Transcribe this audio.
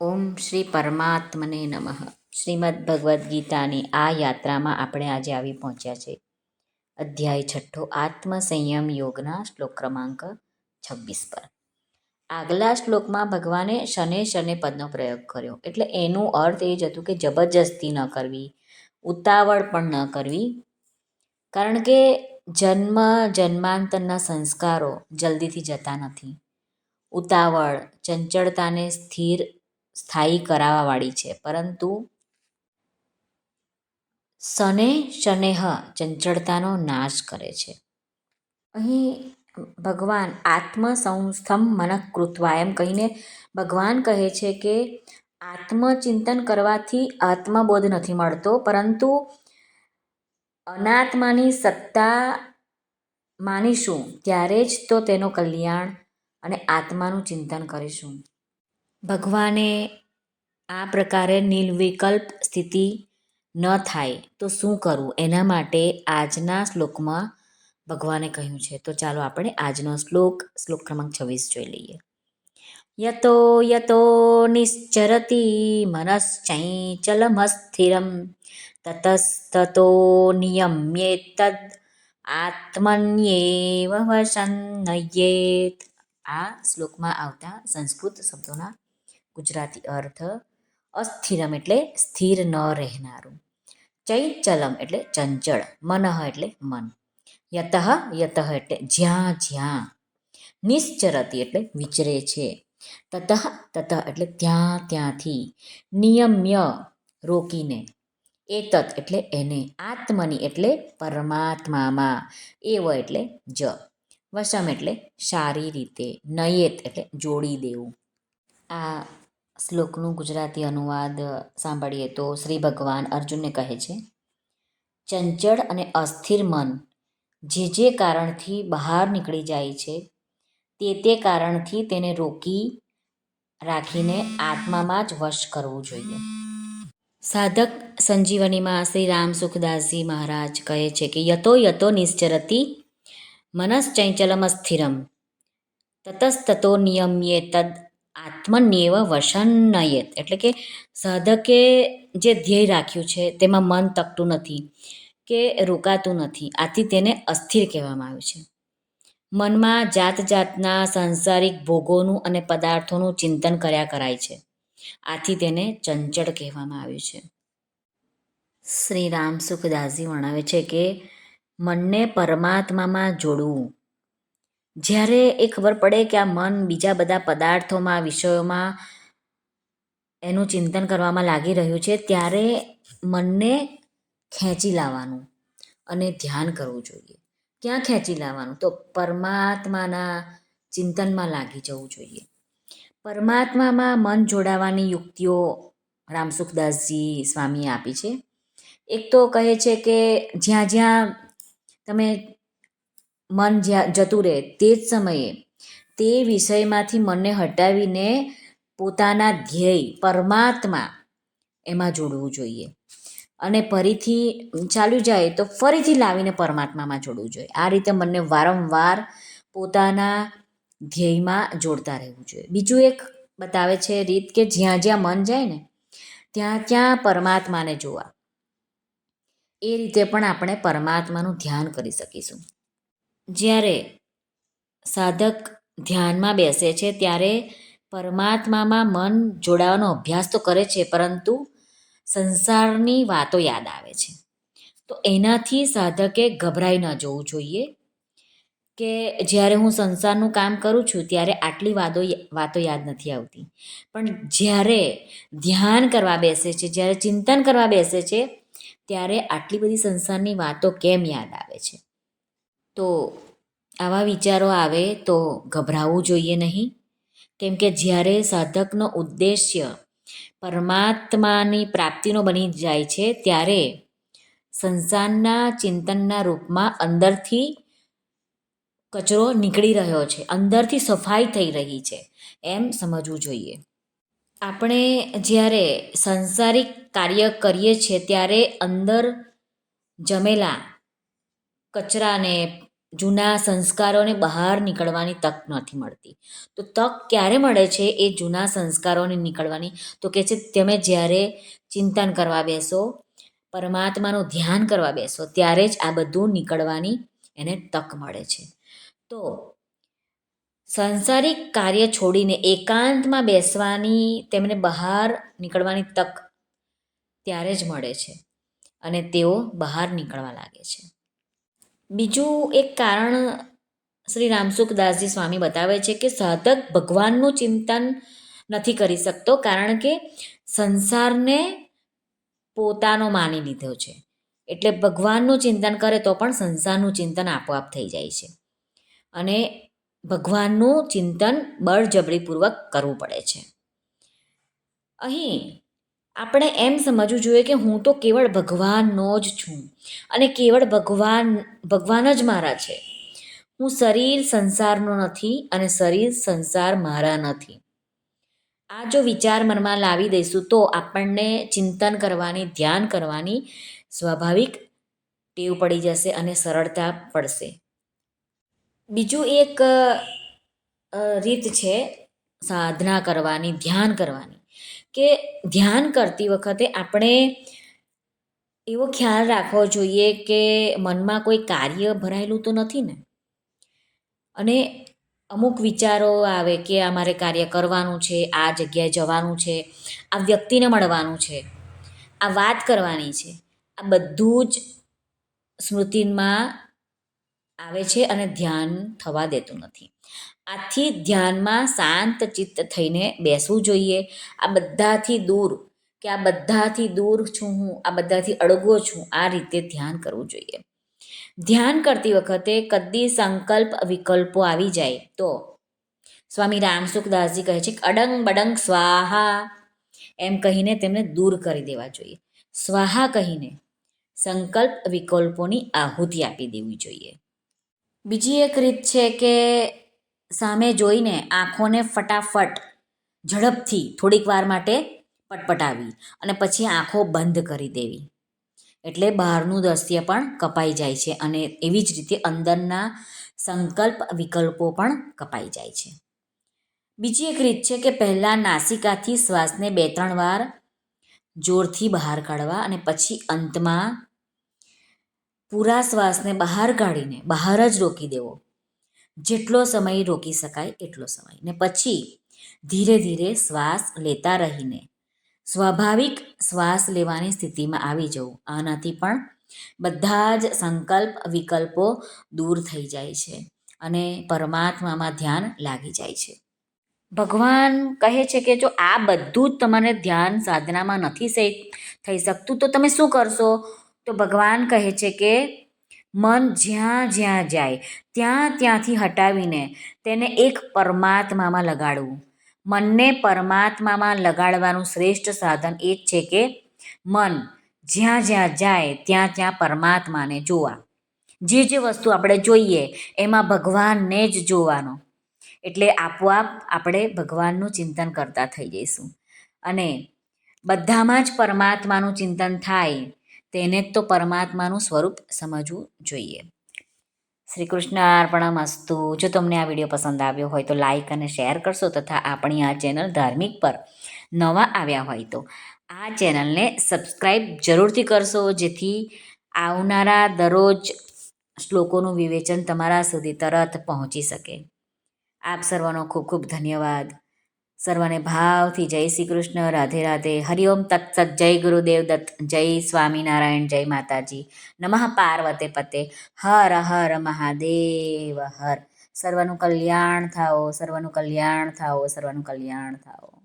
ઓમ શ્રી પરમાત્મને નમઃ. શ્રીમદ ભગવદ્ ગીતાની આ યાત્રામાં આપણે આજે આવી પહોંચ્યા છે અધ્યાય છઠ્ઠો આત્મ સંયમ યોગના શ્લોક ક્રમાંક છવ્વીસ પર. આગલા શ્લોકમાં ભગવાને શને શને પદનો પ્રયોગ કર્યો. એટલે એનું અર્થ એ જ હતું કે જબરજસ્તી ન કરવી, ઉતાવળ પણ ન કરવી. કારણ કે જન્મ, જન્માંતરના સંસ્કારો જલ્દીથી જતા નથી. ઉતાવળ, ચંચળતાને સ્થિર સ્થાયી કરાવવાવાળી છે. પરંતુ શને શનેહ ચંચળતાનો નાશ કરે છે. અહીં ભગવાન આત્મ સંસ્થમ મનઃ કૃત્વા એમ કહીને ભગવાન કહે છે કે આત્મચિંતન કરવાથી આત્મબોધ નથી મળતો, પરંતુ અનાત્માની સત્તા માનીશું ત્યારે જ તો તેનું કલ્યાણ અને આત્માનું ચિંતન કરીશું. ભગવાને આ પ્રકારે નિર્વિકલ્પ સ્થિતિ ન થાય, તો શું કરવું? એના માટે આજના શ્લોકમાં ભગવાને કહ્યું છે. તો ચાલો આપણે આજનો શ્લોક શ્લોક ક્રમાંક છવ્વીસ જોઈ લઈએ. યતો યતો નિશ્ચરતી મનશ્ચંચલમસ્થિરમ, તતસ્તતો નિયમ્યેતદ આત્મન્યેવ વસન્નયેત આ શ્લોકમાં આવતા સંસ્કૃત શબ્દોના ગુજરાતી અર્થ અસ્થિરમ એટલે સ્થિર ન રહેનારું. ચૈચલમ એટલે ચંચળ, મનઃ એટલે મન. યતઃ યતઃ એટલે જ્યાં જ્યાં. નિશ્ચરતી એટલે વિચરે છે. તતઃ તતઃ એટલે ત્યાં, ત્યાંથી. નિયમ્ય, રોકીને. એતત એટલે એને. આત્મની એટલે પરમાત્મામાં. એવ એટલે જ. વશમ એટલે સારી રીતે. નયેત એટલે જોડી દેવું. આ શ્લોકનું ગુજરાતી અનુવાદ સાંભળીએ તો શ્રી ભગવાન અર્જુનને કહે છે, ચંચળ અને અસ્થિર મન જે જે કારણથી બહાર નીકળી જાય છે, તે તે કારણથી તેને રોકી રાખીને આત્મામાં જ વશ કરવું જોઈએ. સાધક સંજીવનીમાં શ્રી રામ સુખદાસજી મહારાજ કહે છે કે, યતો યતો નિશ્ચરતી ચંચલમ સ્થિરમ તતસ્તતો નિયમ્યે તદ આત્મન્યેવ વશન્નયેત એટલે કે સાધકે જે ધ્યેય રાખ્યું છે તેમાં મન તકતું નથી કે રોકાતું નથી. આથી તેને અસ્થિર કહેવામાં આવ્યું છે. મનમાં જાત જાતના સાંસારિક ભોગોનું અને પદાર્થોનું ચિંતન કર્યા કરાય છે. આથી તેને ચંચળ કહેવામાં આવ્યું છે. શ્રી રામ સુખદાસજી વર્ણવે છે કે મનને પરમાત્મામાં જોડવું જ્યારે એ ખબર પડે કે આ મન બીજા બધા પદાર્થોમાં, વિષયોમાં એનું ચિંતન કરવામાં લાગી રહ્યું છે, ત્યારે મનને ખેંચી લાવવાનું અને ધ્યાન કરવું જોઈએ. ક્યાં ખેંચી લાવવાનું? તો પરમાત્માના ચિંતનમાં લાગી જવું જોઈએ. પરમાત્મામાં મન જોડાવાની યુક્તિઓ રામસુખદાસજી સ્વામીએ આપી છે. એક તો કહે છે કે જ્યાં જ્યાં તમે મન જ્યાં જતું રહે તે જ સમયે તે વિષયમાંથી મનને હટાવીને પોતાના ધ્યેય પરમાત્મા એમાં જોડવું જોઈએ. અને ફરીથી ચાલ્યું જાય તો ફરીથી લાવીને પરમાત્મામાં જોડવું જોઈએ. આ રીતે મનને વારંવાર પોતાના ધ્યેયમાં જોડતા રહેવું જોઈએ. બીજું એક બતાવે છે રીત કે જ્યાં જ્યાં મન જાય ને, ત્યાં ત્યાં પરમાત્માને જોવા. એ રીતે પણ આપણે પરમાત્માનું ધ્યાન કરી શકીશું. જ્યારે સાધક ધ્યાનમાં બેસે છે, ત્યારે પરમાત્મામાં મન જોડાવાનો અભ્યાસ તો કરે છે, પરંતુ સંસારની વાતો યાદ આવે છે. તો એનાથી સાધકે ગભરાઈ ન જવું જોઈએ કે જ્યારે હું સંસારનું કામ કરું છું, ત્યારે આટલી વાદો વાતો યાદ નથી આવતી. પણ જ્યારે ધ્યાન કરવા બેસે છે, જ્યારે ચિંતન કરવા બેસે છે, ત્યારે આટલી બધી સંસારની વાતો કેમ યાદ આવે છે? તો આવા વિચારો આવે તો ગભરાવું જોઈએ નહીં. કેમ કે જ્યારે સાધકનો ઉદ્દેશ્ય પરમાત્માની પ્રાપ્તિનો બની જાય છે, ત્યારે સંસારના ચિંતનના રૂપમાં અંદરથી કચરો નીકળી રહ્યો છે, અંદરથી સફાઈ થઈ રહી છે, એમ સમજવું જોઈએ. આપણે જ્યારે સંસારિક કાર્ય કરીએ છીએ, ત્યારે અંદર જમેલા કચરાને જૂના સંસ્કારોને બહાર નીકળવાની તક નથી મળતી. તો તક ક્યારે મળે છે એ જૂના સંસ્કારોને નીકળવાની? તો કે છે તમે જ્યારે ચિંતન કરવા બેસો, પરમાત્માનું ધ્યાન કરવા બેસો, ત્યારે જ આ બધું નીકળવાની એને તક મળે છે. તો સંસારિક કાર્ય છોડીને એકાંતમાં બેસવાની, તેમને બહાર નીકળવાની તક ત્યારે જ મળે છે અને તેઓ બહાર નીકળવા લાગે છે. બીજું એક કારણ શ્રી રામસુખદાસજી સ્વામી બતાવે છે કે સાધક ભગવાનનું ચિંતન નથી કરી શકતો કારણ કે સંસારને પોતાનો માની લીધો છે. એટલે ભગવાનનું ચિંતન કરે તો પણ સંસારનું ચિંતન આપોઆપ થઈ જાય છે. અને ભગવાનનું ચિંતન બળજબરીપૂર્વક કરવું પડે છે. અહીં આપણે એમ સમજવું જોઈએ કે હું તો કેવળ ભગવાનનો જ છું અને કેવળ ભગવાન ભગવાન જ મારા છે. હું શરીર સંસારનો નથી અને શરીર સંસાર મારા નથી. આ જો વિચાર મનમાં લાવી દઈશું તો આપણને ચિંતન કરવાની, ધ્યાન કરવાની સ્વાભાવિક ટેવ પડી જશે અને સરળતા પડશે. બીજું એક રીત છે સાધના કરવાની, ધ્યાન કરવાની. કે ધ્યાન કરતી વખતે આપણે એવો ખ્યાલ રાખવો જોઈએ કે મનમાં કોઈ કાર્ય ભરાયેલું તો નથી ને? અને અમુક વિચારો આવે કે અમારે કાર્ય કરવાનું છે, આ જગ્યાએ જવાનું છે, આ વ્યક્તિને મળવાનું છે, આ વાત કરવાની છે. આ બધું જ સ્મૃતિમાં આવે છે અને ધ્યાન થવા દેતું નથી. આથી ધ્યાનમાં શાંત ચિત્ત થઈને બેસવું જોઈએ. આ બધાથી દૂર, કે આ બધાથી દૂર છું હું, આ બધાથી અળગો છું, આ રીતે ધ્યાન કરવું જોઈએ. ધ્યાન કરતી વખતે કદી સંકલ્પ વિકલ્પો આવી જાય તો? સ્વામી રામસુખદાસજી કહે છે અડંગ બડંગ સ્વાહા. એમ કહીને તેમને દૂર કરી દેવા જોઈએ. સ્વાહા કહીને સંકલ્પ વિકલ્પોની આહુતિ આપી દેવી જોઈએ. બીજી એક રીત છે કે સામે જોઈને આંખોને ફટાફટ ઝડપથી થોડીક વાર માટે પટપટાવી અને પછી આંખો બંધ કરી દેવી. એટલે બહારનું દ્રશ્ય પણ કપાઈ જાય છે અને એવી જ રીતે અંદરના સંકલ્પ વિકલ્પો પણ કપાઈ જાય છે. બીજી એક રીત છે કે પહેલાં નાસિકાથી શ્વાસને બે ત્રણ વાર જોરથી બહાર કાઢવા અને પછી અંતમાં પૂરા શ્વાસને બહાર કાઢીને બહાર જ રોકી દેવો. જેટલો સમય રોકી શકાય એટલો સમય. ને પછી ધીરે ધીરે શ્વાસ લેતા રહીને સ્વાભાવિક શ્વાસ લેવાની સ્થિતિમાં આવી જવું. આનાથી પણ બધા જ સંકલ્પ, વિકલ્પો દૂર થઈ જાય છે અને પરમાત્મામાં ધ્યાન લાગી જાય છે. ભગવાન કહે છે કે જો આ બધું જ તમારે ધ્યાન સાધનામાં નથી થઈ શકતું, તો તમે શું કરશો? તો ભગવાન કહે છે કે, મન જ્યાં જ્યાં જાય, ત્યાં ત્યાંથી હટાવીને તેને એક પરમાત્મામાં લગાડવું. મનને પરમાત્મામાં લગાડવાનું શ્રેષ્ઠ સાધન એ જ છે કે, મન જ્યાં જ્યાં જાય, ત્યાં ત્યાં પરમાત્માને જોવા. જે જે વસ્તુ આપણે જોઈએ, એમાં ભગવાનને જ જોવાનો. એટલે આપોઆપ આપણે ભગવાનનું ચિંતન કરતા થઈ જઈશું. અને બધામાં જ પરમાત્માનું ચિંતન થાય તેને જ તો પરમાત્માનું સ્વરૂપ સમજવું જોઈએ. શ્રી કૃષ્ણ અર્પણમસ્તુ જો તમને આ વીડિયો પસંદ આવ્યો હોય તો લાઈક અને શેર કરશો તથા આપણી આ ચેનલ ધાર્મિક પર નવા આવ્યા હોય તો આ ચેનલને સબસ્ક્રાઈબ જરૂરથી કરશો જેથી આવનારા દરરોજ શ્લોકોનું વિવેચન તમારા સુધી તરત પહોંચી શકે. આપ સર્વનો ખૂબ ખૂબ ધન્યવાદ. સર્વને ભાવથી જય શ્રી કૃષ્ણ રાધે. રાધે હરિઓમ તત્સત જય ગુરુદેવ દત્ત, જય સ્વામિનારાયણ, જય માતાજી. નમઃ પાર્વતે પતે. હર હર મહાદેવ હર. સર્વનું કલ્યાણ થાઓ, સર્વનું કલ્યાણ થાઓ, સર્વનું કલ્યાણ થાઓ.